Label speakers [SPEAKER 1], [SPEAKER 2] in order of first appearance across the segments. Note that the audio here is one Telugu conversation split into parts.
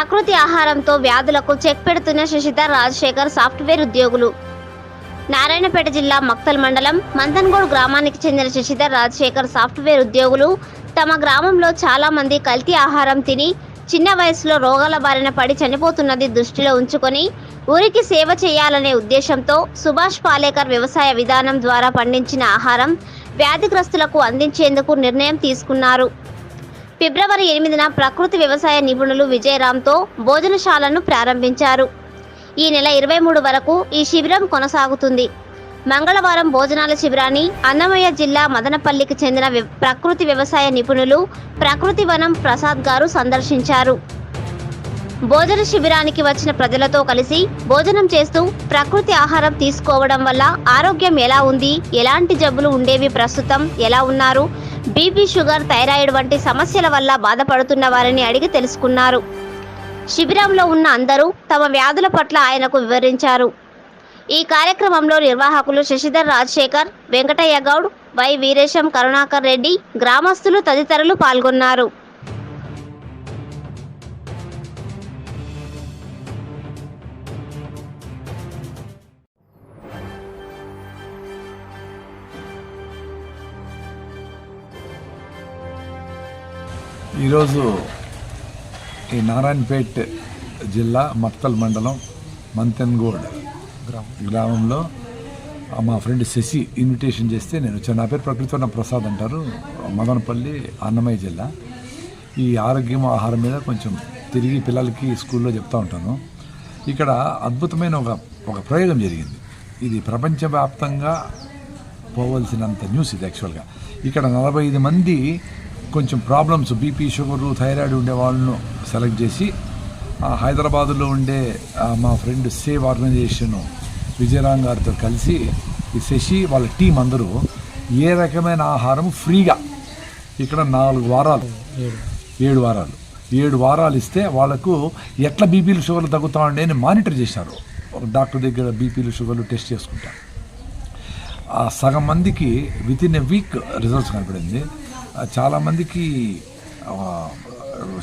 [SPEAKER 1] ప్రకృతి ఆహారంతో వ్యాధులకు చెక్ పెడుతున్న శశిధర్ రాజశేఖర్ సాఫ్ట్వేర్ ఉద్యోగులు. నారాయణపేట జిల్లా మక్తల్ మండలం మందన్గూడ్ గ్రామానికి చెందిన శశిధర్ రాజశేఖర్ సాఫ్ట్వేర్ ఉద్యోగులు తమ గ్రామంలో చాలామంది కల్తీ ఆహారం తిని చిన్న వయసులో రోగాల బారిన పడి చనిపోతున్నది దృష్టిలో ఉంచుకొని ఊరికి సేవ చేయాలనే ఉద్దేశంతో సుభాష్ పాలేకర్ వ్యవసాయ విధానం ద్వారా పండించిన ఆహారం వ్యాధిగ్రస్తులకు అందించేందుకు నిర్ణయం తీసుకున్నారు. ఫిబ్రవరి ఎనిమిదిన ప్రకృతి వ్యవసాయ నిపుణులు విజయరామ్తో భోజనశాలను ప్రారంభించారు. ఈ నెల ఇరవై మూడు వరకు ఈ శిబిరం కొనసాగుతుంది. మంగళవారం భోజనాల శిబిరాన్ని అన్నమయ్య జిల్లా మదనపల్లికి చెందిన వ్య- ప్రకృతి వ్యవసాయ నిపుణులు ప్రకృతి వనం ప్రసాద్ గారు సందర్శించారు. భోజన శిబిరానికి వచ్చిన ప్రజలతో కలిసి భోజనం చేస్తూ ప్రకృతి ఆహారం తీసుకోవడం వల్ల ఆరోగ్యం ఎలా ఉంది ఎలాంటి జబ్బులు ఉండేవి ప్రస్తుతం ఎలా ఉన్నారు బీపీ షుగర్ థైరాయిడ్ వంటి సమస్యల వల్ల బాధపడుతున్న వారిని అడిగి తెలుసుకున్నారు. శిబిరంలో ఉన్న అందరూ తమ వ్యాధుల పట్ల ఆయనకు వివరించారు. ఈ కార్యక్రమంలో నిర్వాహకులు శశిధర్ రాజశేఖర్ వెంకటయ్య గౌడ్ వై వీరేశం కరుణాకర్ రెడ్డి గ్రామస్తులు తదితరులు పాల్గొన్నారు.
[SPEAKER 2] ఈరోజు ఈ నారాయణపేట్ జిల్లా మత్తల్ మండలం మంతెన్గోడ్ గ్రామంలో మా ఫ్రెండ్ శశి ఇన్విటేషన్ చేస్తే నేను వచ్చాను. నా పేరు ఉన్న ప్రసాద్ అంటారు. మదనపల్లి అన్నమయ్య జిల్లా. ఈ ఆరోగ్యం ఆహారం మీద కొంచెం తిరిగి పిల్లలకి స్కూల్లో చెప్తూ ఉంటాను. ఇక్కడ అద్భుతమైన ఒక ఒక ప్రయోగం జరిగింది. ఇది ప్రపంచవ్యాప్తంగా పోవలసినంత న్యూస్ ఇది యాక్చువల్గా ఇక్కడ నలభై ఐదు మంది కొంచెం ప్రాబ్లమ్స్ బీపీ షుగరు థైరాయిడ్ ఉండే వాళ్ళను సెలెక్ట్ చేసి హైదరాబాద్లో హైదరాబాదులో ఉండే మా ఫ్రెండ్ సేవ్ ఆర్గనైజేషన్ విజయరామ్ గారితో కలిసి ఈ శశి వాళ్ళ టీం అందరూ ఏ రకమైన ఆహారం ఫ్రీగా ఇక్కడ నాలుగు వారాలు ఏడు వారాలు ఏడు వారాలు ఇస్తే వాళ్ళకు ఎట్లా బీపీలు షుగర్లు తగ్గుతామండి అని మానిటర్ చేశారు. ఒక డాక్టర్ దగ్గర బీపీలు షుగర్లు టెస్ట్ చేసుకుంటారు ఆ సగం మందికి with in a week results కనపడింది. చాలామందికి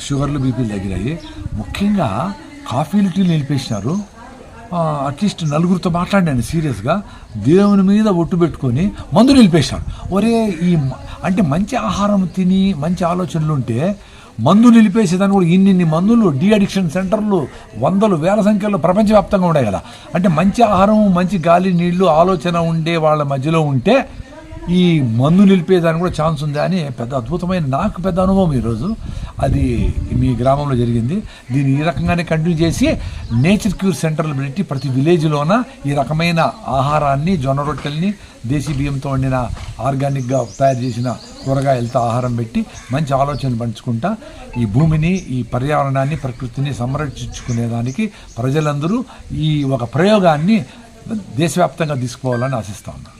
[SPEAKER 2] షుగర్లు బీపీలు తగ్గినాయి. ముఖ్యంగా కాఫీలు టీలు నిలిపేసినారు. అట్లీస్ట్ నలుగురితో మాట్లాడాను సీరియస్గా. దేవుని మీద ఒట్టు పెట్టుకొని మందు నిలిపేశారు. ఒరే ఈ అంటే మంచి ఆహారం తిని మంచి ఆలోచనలు ఉంటే మందు నిలిపేసేదాన్ని కూడా ఇన్నిన్ని మందులు డీ అడిక్షన్ సెంటర్లు వందలు వేల సంఖ్యలో ప్రపంచవ్యాప్తంగా ఉన్నాయి కదా. అంటే మంచి ఆహారం మంచి గాలి నీళ్ళు ఆలోచన ఉండే వాళ్ళ మధ్యలో ఉంటే ఈ మందు నిలిపేదానికి కూడా ఛాన్స్ ఉందా అని పెద్ద అద్భుతమైన నాకు పెద్ద అనుభవం ఈరోజు. అది మీ గ్రామంలో జరిగింది. దీన్ని ఈ రకంగానే కంటిన్యూ చేసి నేచర్ క్యూర్ సెంటర్లు పెట్టి ప్రతి విలేజ్లోన ఈ రకమైన ఆహారాన్ని జొన్న రొట్టెల్ని దేశీ బియ్యంతో వండిన ఆర్గానిక్గా తయారు చేసిన కూరగాయలతో ఆహారం పెట్టి మంచి ఆలోచన పంచుకుంటా. ఈ భూమిని ఈ పర్యావరణాన్ని ప్రకృతిని సంరక్షించుకునేదానికి ప్రజలందరూ ఈ ఒక ప్రయోగాన్ని దేశవ్యాప్తంగా తీసుకోవాలని ఆశిస్తా ఉన్నాను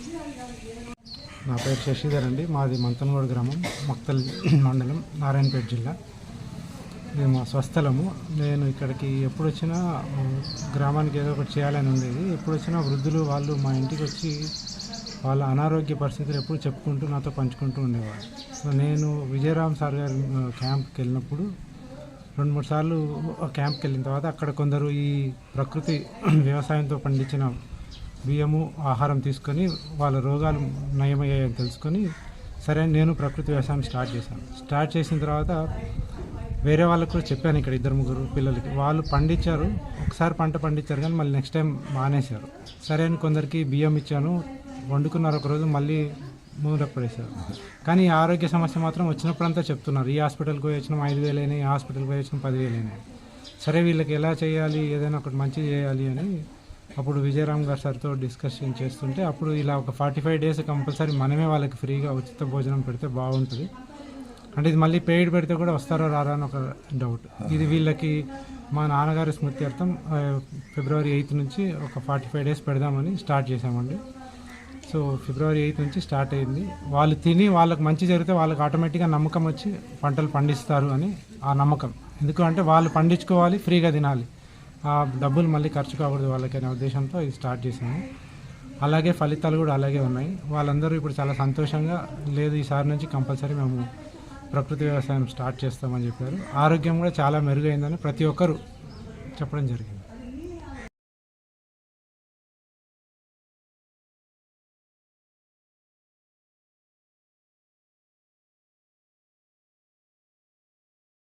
[SPEAKER 3] నా పేరు శశిధర్ అండి. మాది మంతనగూడ గ్రామం మక్తల్ మండలం నారాయణపేట జిల్లా. మేము స్వస్థలము. నేను ఇక్కడికి ఎప్పుడు వచ్చినా గ్రామానికి ఏదో ఒకటి చేయాలని ఉండేది. ఎప్పుడు వచ్చినా వృద్ధులు వాళ్ళు మా ఇంటికి వచ్చి వాళ్ళ అనారోగ్య పరిస్థితులు ఎప్పుడు చెప్పుకుంటూ నాతో పంచుకుంటూ ఉండేవారు. సో నేను విజయరామ్ సార్ గారి క్యాంప్కి వెళ్ళినప్పుడు రెండు మూడు సార్లు క్యాంప్కి వెళ్ళిన తర్వాత అక్కడ కొందరు ఈ ప్రకృతి వ్యవసాయంతో పండించిన బియ్యము ఆహారం తీసుకొని వాళ్ళ రోగాలు నయమయ్యాయని తెలుసుకొని సరే నేను ప్రకృతి వ్యవసాయం స్టార్ట్ చేశాను. స్టార్ట్ చేసిన తర్వాత వేరే వాళ్ళకు కూడా చెప్పాను ఇక్కడ ఇద్దరు ముగ్గురు పిల్లలకి. వాళ్ళు పండించారు ఒకసారి పంట పండించారు కానీ మళ్ళీ నెక్స్ట్ టైం మానేశారు. సరే అని కొందరికి బియ్యం ఇచ్చాను వండుకున్నారు ఒకరోజు మళ్ళీ మూడపడేశారు కానీ ఈ ఆరోగ్య సమస్య మాత్రం వచ్చినప్పుడంతా చెప్తున్నారు. ఈ హాస్పిటల్కి పోయి వచ్చినాం ఐదు వేలు అయినాయి ఈ హాస్పిటల్కి పోయి వచ్చినాం పదివేలు అయినాయి. సరే వీళ్ళకి ఎలా చేయాలి ఏదైనా ఒకటి మంచి చేయాలి అని అప్పుడు విజయరామ్ గారు సార్తో డిస్కషన్ చేస్తుంటే అప్పుడు ఇలా ఒక ఫార్టీ ఫైవ్ డేస్ కంపల్సరీ మనమే వాళ్ళకి ఫ్రీగా ఉచిత భోజనం పెడితే బాగుంటుంది. అంటే ఇది మళ్ళీ పెయిడ్ పెడితే కూడా వస్తారో రారా అని ఒక డౌట్ ఇది వీళ్ళకి మా నాన్నగారి స్మృతి అర్థం ఫిబ్రవరి ఎయిత్ నుంచి ఒక ఫార్టీ ఫైవ్ డేస్ పెడదామని స్టార్ట్ చేసామండి సో ఫిబ్రవరి ఎయిత్ నుంచి స్టార్ట్ అయింది. వాళ్ళు తిని వాళ్ళకి మంచి జరిగితే వాళ్ళకి ఆటోమేటిక్గా నమ్మకం వచ్చి పంటలు పండిస్తారు అని ఆ నమ్మకం. ఎందుకంటే వాళ్ళు పండించుకోవాలి ఫ్రీగా తినాలి. ఆ డబ్బులు మళ్ళీ ఖర్చు కాకూడదు వాళ్ళకి అనే ఉద్దేశంతో ఇది స్టార్ట్ చేసాము అలాగే ఫలితాలు కూడా అలాగే ఉన్నాయి. వాళ్ళందరూ ఇప్పుడు చాలా సంతోషంగా లేదు ఈసారి నుంచి కంపల్సరీ మేము ప్రకృతి వ్యవసాయం స్టార్ట్ చేస్తామని చెప్పారు. ఆరోగ్యం కూడా చాలా మెరుగైందని ప్రతి ఒక్కరు చెప్పడం జరిగింది.